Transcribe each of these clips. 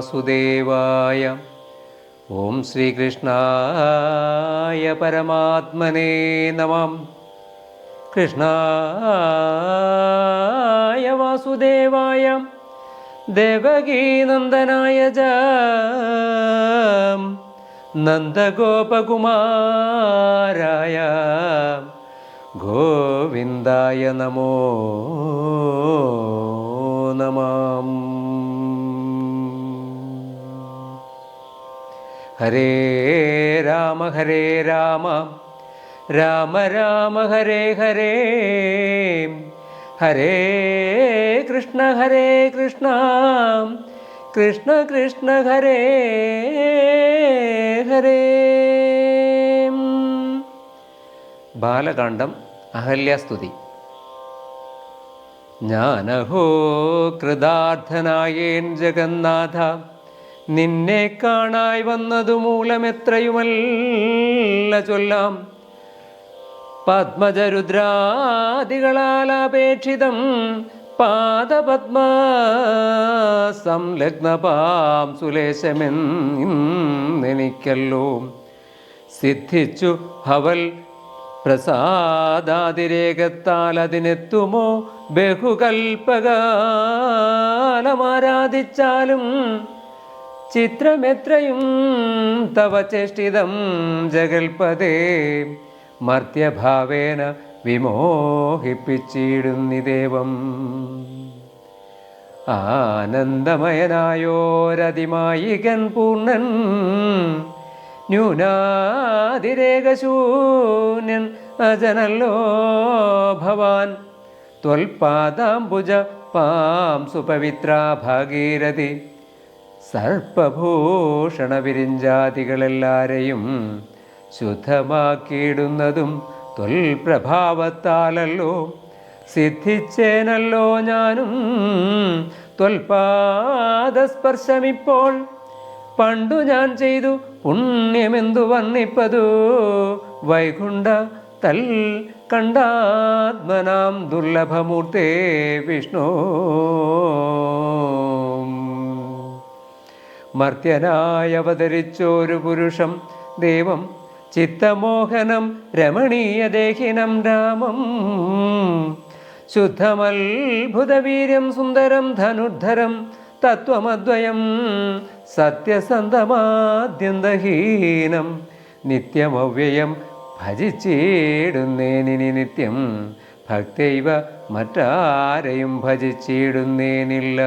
വാസുദേവായ. ഓം ശ്രീകൃഷ്ണായ പരമാത്മനേ നമം. കൃഷ്ണായ വാസുദേവായ. ദേവകീനന്ദനായ ജ. നന്ദഗോപകുമാരായ. ഗോവിന്ദായ നമോ നമാം. ഹരേ രാമ ഹരേ രാമ. രാമ രാമ ഹരേ ഹരേ. ഹരേ കൃഷ്ണ ഹരേ കൃഷ്ണ. കൃഷ്ണ കൃഷ്ണ ഹരേ ഹരേ. ബാലകാണ്ഡം അഹല്യാസ്തുതി. ഞാനഹോ കൃതാർത്ഥനായേൻ ജഗന്നാഥ. നിന്നെ കാണായി വന്നതു മൂലമെത്രയുമല്ല ചൊല്ലാം. പത്മജരുദ്രാദികളാൽ അപേക്ഷിതം പാദപത്മ സംലഗ്നപാം സുലേശമെന്നെനിക്കല്ലോ സിദ്ധിച്ചു ഹവൽ പ്രസാദാതിരേകത്താൽ അതിനെത്തുമോ ബഹുകൽപ്പകാലമാരാധിച്ചാലും ചിത്രമെത്രയും തവ ചേഷ്ടിതം ജഗൽപദേ മർത്യഭാവേന വിമോഹിപ്പിച്ചിടുന്നിദേവം. ആനന്ദമയനായോരതിമായികൻ പൂർണൻ ന്യൂനാതിരേകശൂന്യൻ അജനല്ലോ ഭവാൻ. ത്വൽപാദാംബുജ പാം സുപവിത്ര ഭാഗീരഥി. സർപ്പഭൂഷണ വിരിഞ്ചാതികളെല്ലാരെയും ശുദ്ധമാക്കിയിടുന്നതും തൊൽപ്രഭാവത്താലല്ലോ സിദ്ധിച്ചേനല്ലോ ഞാനും. തൊൽപാദസ്പർശമിപ്പോൾ പണ്ടു ഞാൻ ചെയ്തു പുണ്യമെന്തു വന്നിപ്പതു. വൈകുണ്ഠ തൽ കണ്ടാത്മനാം ദുർലഭമൂർത്തേ വിഷ്ണു. മർത്യനായി അവതരിച്ചൊരു പുരുഷം ദൈവം ചിത്തമോഹനം രമണീയ ദേഹിനം രാമം. ശുദ്ധമത്ഭുതവീര്യം സുന്ദരം ധനുർധരം തത്വമദ്വയം സത്യസന്ധമാദ്യന്തഹീനം നിത്യമവ്യയം ഭജിച്ചിടുന്നേനിനി നിത്യം ഭക്തൈവ മറ്റാരെയും ഭജിച്ചിടുന്നേനില്ല.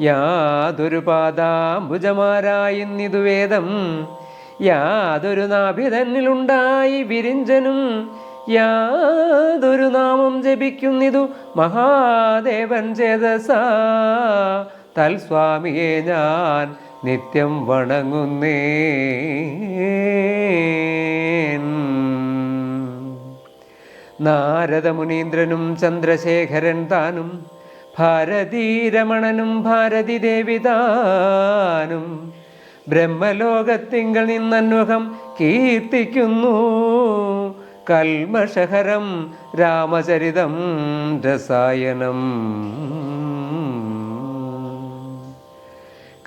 യാതൊരു പാദാംബുജമാരായിന്നിതു വേദം. യാതൊരു നാഭിതന്നിലുണ്ടായി വിരിഞ്ചനും. യാതൊരു നാമം ജപിക്കുന്നിതു മഹാദേവൻ ചേതസ. തൽസ്വാമിയെ ഞാൻ നിത്യം വണങ്ങുന്നേ നാരദമുനീന്ദ്രനും ചന്ദ്രശേഖരൻ താനും ഭാരതീരമണനും ഭാരതി ദേവിതാനും ബ്രഹ്മലോകത്തിങ്കൾ നിന്നന്വഹം കീർത്തിക്കുന്നു. കൽമഷഹരം രാമചരിതം രസായനം.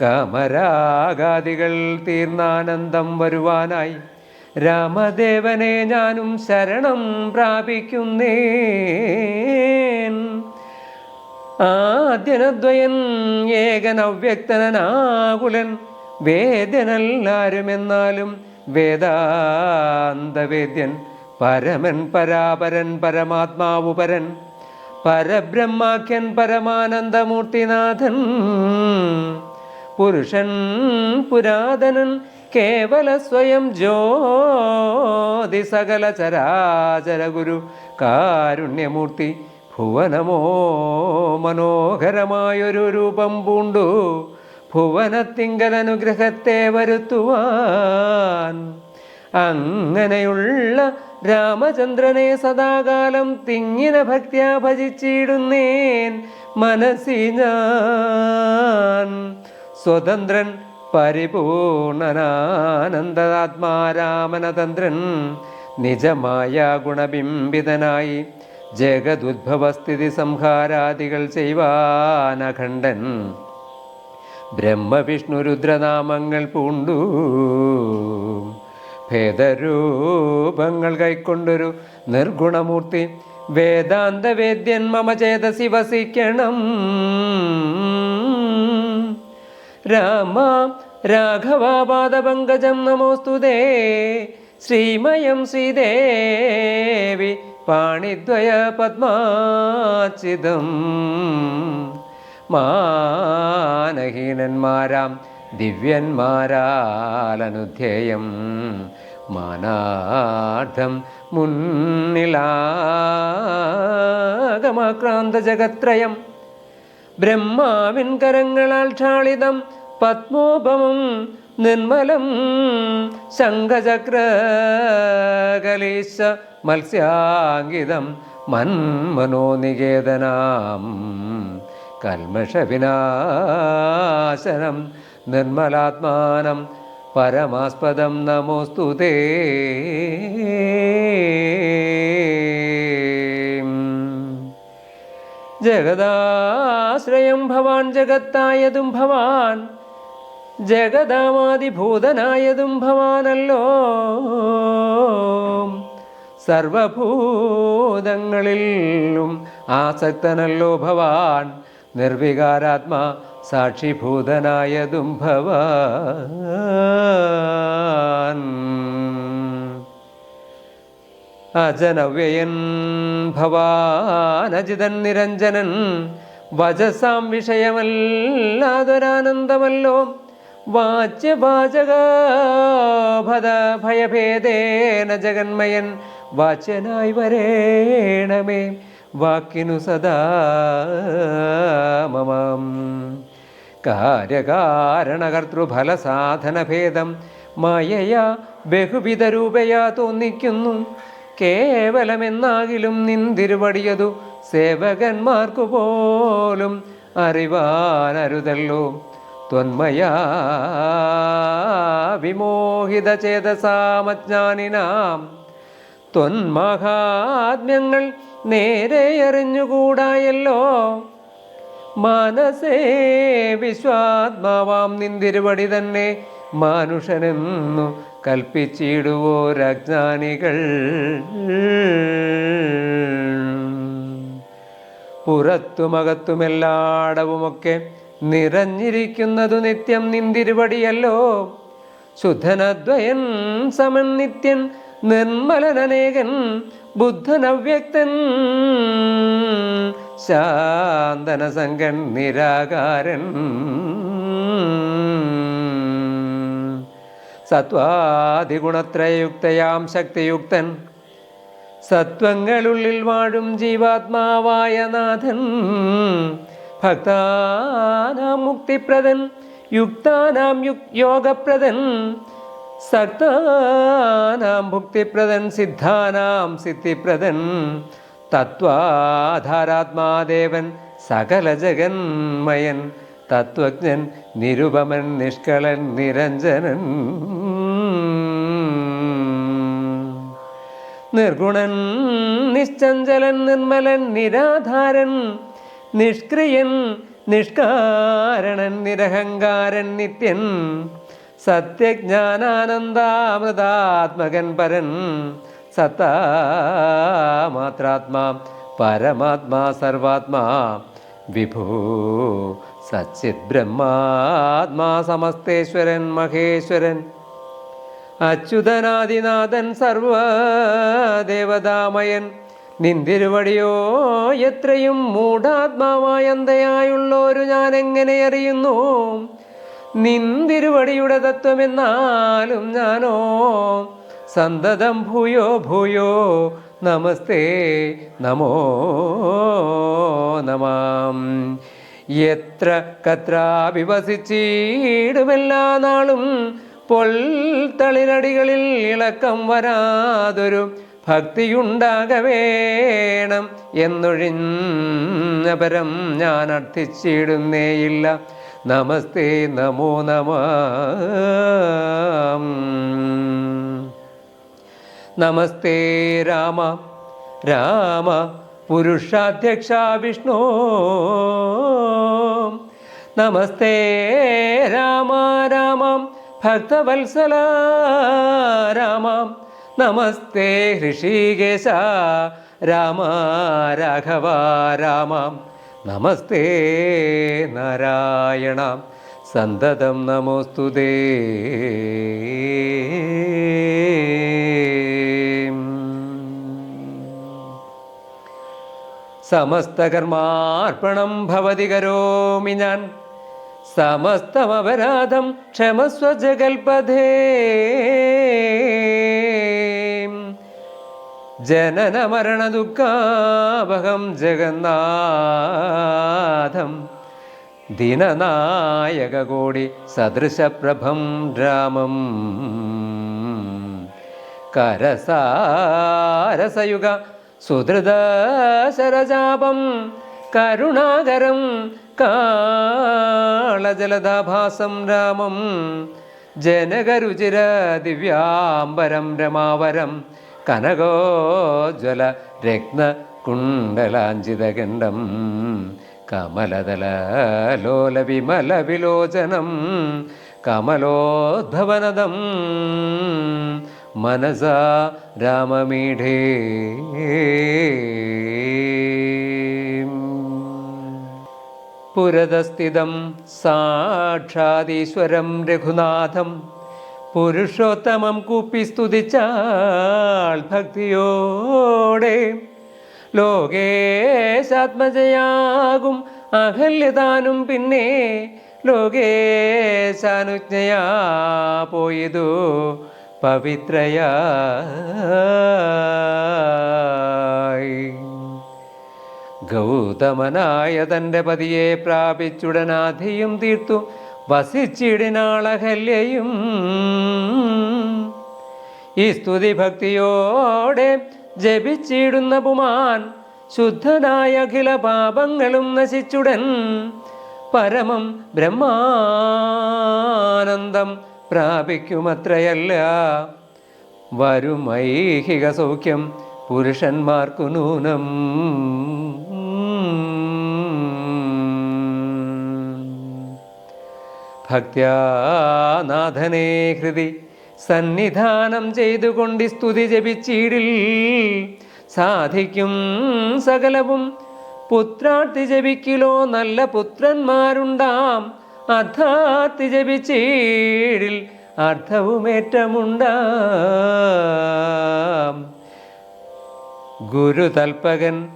കാമരാഗാദികൾ തീർന്നാനന്ദം വരുവാനായി രാമദേവനെ ഞാനും ശരണം പ്രാപിക്കുന്നേൻ ആദ്യനദ്വയൻ ഏകനവ്യക്തനാകുലൻ വേദ്യനല്ലാരുമെന്നാലും വേദാന്തവേദ്യൻ പരമൻ പരാപരൻ പരമാത്മാവുപരൻ പരബ്രഹ്മാഖ്യൻ പരമാനന്ദമൂർത്തിനാഥൻ പുരുഷൻ പുരാതനൻ കേവല സ്വയം ജ്യോതി സകല ചരാചര ഗുരു കാരുണ്യമൂർത്തി ഭുവനമോ മനോഹരമായൊരു രൂപം പൂണ്ടു. ഭുവനത്തിങ്കൽ അനുഗ്രഹത്തെ വരുത്തുവാൻ. അങ്ങനെയുള്ള രാമചന്ദ്രനെ സദാകാലം തിങ്ങിന ഭക്ത്യാ ഭജിച്ചിടുന്നേൻ മനസ്സി ഞാൻ സ്വതന്ത്രൻ പരിപൂർണനാനന്ദാത്മാരാമനതന്ത്രൻ നിജമായ ഗുണബിംബിതനായി ജഗദുദ്ഭവസ്ഥിതി സംഹാരാദികൾ ചെയ്വാനഖണ്ഡൻ ബ്രഹ്മവിഷ്ണു രുദ്രനാമങ്ങൾ പൂണ്ടു. ഭേദരൂപങ്ങൾ കൈക്കൊണ്ടൊരു നിർഗുണമൂർത്തി. വേദാന്ത വേദ്യൻ മമ ചേതസി വസിക്കണം. രാമ രാഘവാപാദപങ്കജം നമോസ്തുതേ. ശ്രീമയം ശ്രീദേവി പാണിദ്വയ പത്മാചിതം മാനഹീനന്മാരാം ദിവ്യന്മാരാലനുധ്യേയം. മാനാർത്ഥം മുന്നിലാഗമാക്രാന്ത ജഗത്രയം ബ്രഹ്മാവിൻ കരങ്ങളാൽ ക്ഷാളിതം പത്മോപമം നിർമ്മലം ശംഖചക്രകലീശ മത്സ്യാങ്കിതം മന്മനോനികേതനാം കൽമഷവിനാശനം നിർമ്മലാത്മാനം പരമാസ്പദം നമോസ്തു ജഗദാശ്രയം ഭവാൻ ജഗത്തായതും ഭവാൻ ജഗദാമാതിഭൂതനായതും ഭവാനല്ലോ. സർവഭൂതങ്ങളിലും ആസക്തനല്ലോ ഭവാൻ. നിർവികാരാത്മാ സാക്ഷിഭൂതനായതും ഭവാൻ. അജനവ്യയൻ ഭവാനജിതൻ നിരഞ്ജനൻ വചസാം വിഷയമല്ലാതൊരാനന്ദമല്ലോ. വാച്യവാചകഭത ഭയഭേദേന ജഗന്മയൻ വാച്യനായി വരേണമേ. വാക്കിനു സദാ മമം. കാര്യകാരണകർത്തൃഫലസാധനഭേദം മായയാ ബഹുവിധ രൂപയാ തോന്നിക്കുന്നു. കേവലമെന്നാകിലും നിന്തിരുവടിയതു സേവകന്മാർക്കു പോലും അറിവാനരുതല്ലോ. ത്വന്മയാ വിമോഹിതചേതസാമജ്ഞാനിനാം ത്വന്മഹാത്മ്യങ്ങൾ നേരെ അറിഞ്ഞുകൂടായല്ലോ. മനസ്സേ വിശ്വാത്മാവാം നിന്തിരുവടി തന്നെ മാനുഷനെന്നു കൽപ്പിച്ചിടുവോരജ്ഞാനികൾ. പുറത്തുമകത്തുമെല്ലാടവുമൊക്കെ നിറഞ്ഞിരിക്കുന്നതു നിത്യം നിന്തിരുവടിയല്ലോ ശുദ്ധനദ്വയൻ സമൻ നിത്യൻ നിർമ്മലനേകൻ ബുദ്ധനവ്യക്തൻ. ശാന്തനസംഗൻ നിരാകാരൻ. സത്വാദിഗുണത്രയുക്തയാം ശക്തിയുക്തൻ. സത്വങ്ങളുള്ളിൽ വാഴും ജീവാത്മാവായ നാഥൻ. ഭക്താനാം മുക്തിപ്രദൻ യുക്താനാം യുക് യോഗപ്രദൻ സക്താനാം ഭുക്തിപ്രദൻ സിദ്ധാനാം സിദ്ധിപ്രദൻ തത്വാധാരാത്മാദേവൻ സകല ജഗന്മയൻ തത്വജ്ഞൻ നിരുപമൻ നിഷ്കളൻ നിരഞ്ജനൻ നിർഗുണൻ നിശ്ചഞ്ചലൻ നിർമ്മലൻ നിരാധാരൻ നിഷ്ക്രിയൻ നിഷ്കാരണൻ നിരഹങ്കാരൻ നിത്യൻ. സത്യജ്ഞാനാനന്ദാമൃതാത്മകൻ പരൻ. സത്താമാത്രാത്മാ പരമാത്മാ സർവാത്മാ. വിഭൂ സച്ചിത് ബ്രഹ്മാത്മാ സമസ്തേശ്വരൻ മഹേശ്വരൻ. അച്യുതനാദിനാഥൻ സർവദേവതാമയൻ. നിന്തിരുവടിയോ എത്രയും മൂഢാത്മാവായ അന്തയായുള്ളോരു ഞാൻ എങ്ങനെ അറിയുന്നു? നിന്തിരുവടിയുടെ തത്വമെന്നാലും ഞാനോ സന്തതം ഭൂയോ ഭൂയോ നമസ്തേ നമോ നമാം. എത്ര കത്രാപി വസിച്ചിടുമെല്ലാ നാളും പൊൽത്തളിരടികളിൽ ഇളക്കം വരാതൊരു ഭക്തിയുണ്ടാക വേണം എന്നൊഴിഞ്ഞപരം ഞാൻ അർത്ഥിച്ചിടുന്നേയില്ല. നമസ്തേ നമോ നമ. നമസ്തേ രാമ രാമ പുരുഷാധ്യക്ഷ വിഷ്ണു. നമസ്തേ രാമ രാമം ഭക്തവത്സല രാമം. നമസ്തേ ഋഷികേശ. രാമ രാഘവ രാമ. നമസ്തേ നാരായണ. സന്തതം നമോസ്തുതേ സമസ്തകർമാർപ്പണം ഭവതി കരോമി ഞാൻ. സമസ്തമപരാധം ക്ഷമസ്വ ജഗൽപഥേ ജനന മരണ ദുഃഖാപകം ജഗന്നാഥം. ദിനനായക കോടി സദൃശപ്രഭം രാമം. കരസാരസയുഗ സുധൃദശരജാപം കരുണാകരം കാളജലദാഭാസം രാമം. ജനകരുചിര ദിവ്യാംബരം രമാവരം. കനകോജ്വല രത്ന കമലതല ലോല വിമല വിലോചനം കമലോദ്ധവനദം മനസാ രാമമീഠേ. പുരതസ്ഥിതം സാക്ഷാദീശ്വരം രഘുനാഥം പുരുഷോത്തമം കൂപ്പി സ്തുതിച്ചാൾ ഭക്തിയോടെ ലോകേശാത്മജയാകും അഹല്യതാനും പിന്നെ ലോകേശാനുജ്ഞയാ പോയതു പവിത്രയായി. ഗൗതമനായ തന്റെ പതിയെ പ്രാപിച്ചുടനാധിയും തീർത്തു. വസിച്ചിടിനാളഹല്യയും ഈ സ്തുതി ഭക്തിയോടെ ജപിച്ചിടുന്ന പുമാൻ ശുദ്ധനായ അഖില പാപങ്ങളും നശിച്ചുടൻ. പരമം ബ്രഹ്മാനന്ദം പ്രാപിക്കുമത്രയല്ല. വരും ഐഹിക സൗഖ്യം പുരുഷന്മാർക്കു നൂനം. ഭക്ത്യാനാഥനെ ഹൃതി സന്നിധാനം ചെയ്തുകൊണ്ട് സ്തുതി ജപിച്ചീടിൽ. സാധിക്കും സകലവും പുത്രാർത്ഥി ജപിക്കിലോ നല്ല പുത്രന്മാരുണ്ടാം. അർത്ഥാർത്ഥി ജപിച്ചീടിൽ അർത്ഥവുമേറ്റമുണ്ടാം. ഗുരുതൽപകൻ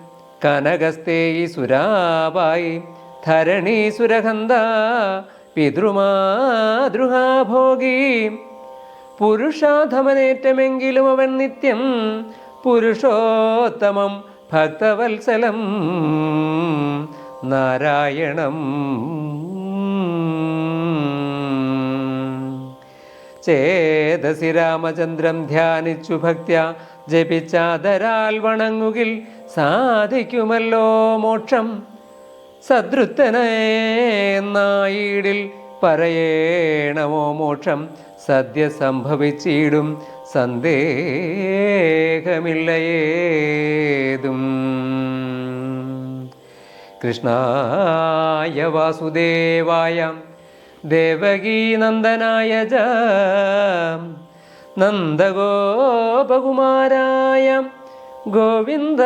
കനകസ്തേയി സുരാവായി ധരണി സുരഹന്ത പിതൃമാതൃഹാഭോഗി. പുരുഷാധമനേറ്റമെങ്കിലും അവൻ നിത്യം പുരുഷോത്തമം ഭക്തവത്സലം. നാരായണം. ചേതസി രാമചന്ദ്രം ധ്യാനിച്ചു ഭക്ത്യ ജപിച്ചാതരാൽ വണങ്ങുകിൽ സാധിക്കുമല്ലോ മോക്ഷം. സദൃത്തനായിടിൽ പറയേണമോ മോക്ഷം? സദ്യ സംഭവിച്ചിടും സന്ദേഹമില്ലയേതും. കൃഷ്ണായ വാസുദേവായ ദേവകീനന്ദനായ ജ നന്ദഗോപകുമാരായ ഗോവിന്ദായ